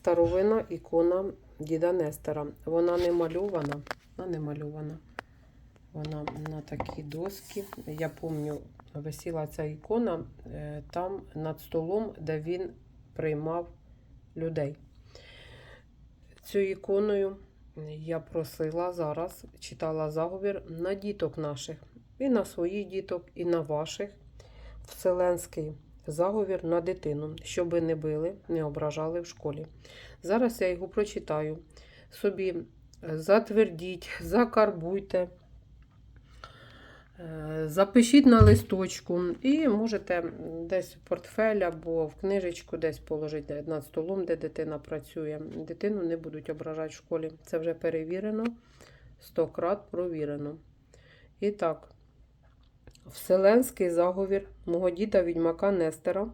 старовина ікона діда Нестора. Вона не мальована, вона не мальована. Вона на такій доски. Я пам'ятаю, висіла ця ікона е, там над столом, де він приймав людей. Цю іконою я просила зараз, читала заговір на діток наших, і на своїх діток, і на ваших. Вселенський заговір на дитину, щоби не били, не ображали в школі. Зараз я його прочитаю. Собі е, затвердіть, закарбуйте, е, запишіть на листочку і можете десь в портфель або в книжечку десь положити над столом, де дитина працює. Дитину не будуть ображати в школі. Це вже перевірено, сто крат провірено. І так. Вселенський заговір мого діда відьмака Нестера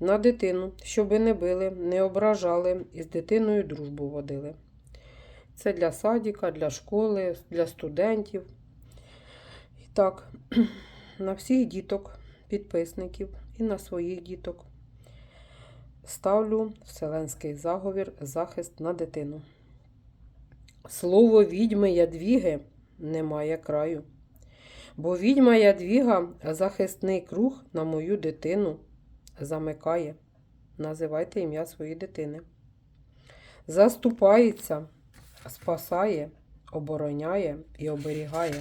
на дитину, щоби не били, не ображали і з дитиною дружбу водили. Це для садіка, для школи, для студентів. І так, на всіх діток, підписників і на своїх діток ставлю Вселенський заговір, захист на дитину. Слово відьми Ядвіги немає краю. Бо відьма Ядвіга захисний круг на мою дитину замикає. Називайте ім'я своєї дитини. Заступається, спасає, обороняє і оберігає.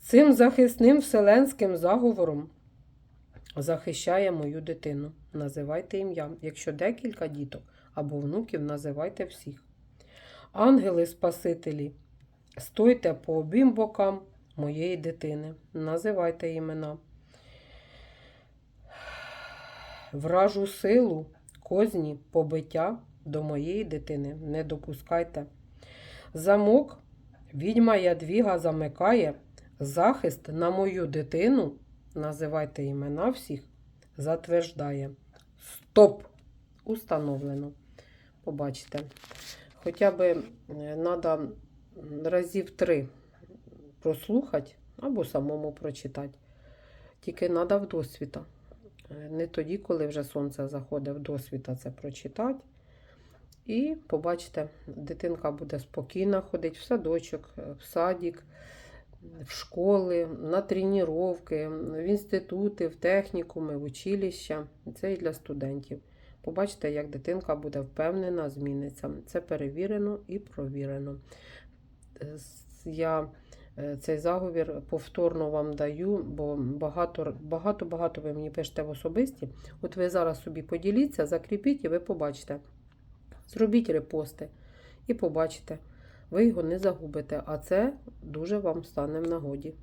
Цим захисним вселенським заговором захищає мою дитину. Називайте ім'я. Якщо декілька діток або внуків, називайте всіх. Ангели-спасителі, стойте по обім бокам моєї дитини. Називайте імена. Вражу силу, козні, побиття до моєї дитини не допускайте. Замок відьма Ядвіга замикає, захист на мою дитину, називайте імена всіх, затверджує. Стоп! Установлено. Побачите. Хоча б треба разів три прослухати або самому прочитати. Тільки треба в досвіта. Не тоді, коли вже сонце заходить в досвіта це прочитати. І побачите, дитинка буде спокійно ходити в садочок, в садик, в школи, на тренування, в інститути, в технікуми, в училища. Це і для студентів. Побачите, як дитинка буде впевнена, зміниться. Це перевірено і провірено. Я цей заговір повторно вам даю, бо багато багато, багато ви мені пишете в особисті. От ви зараз собі поділіться, закріпіть і ви побачите. Зробіть репости і побачите. Ви його не загубите, а це дуже вам стане в нагоді.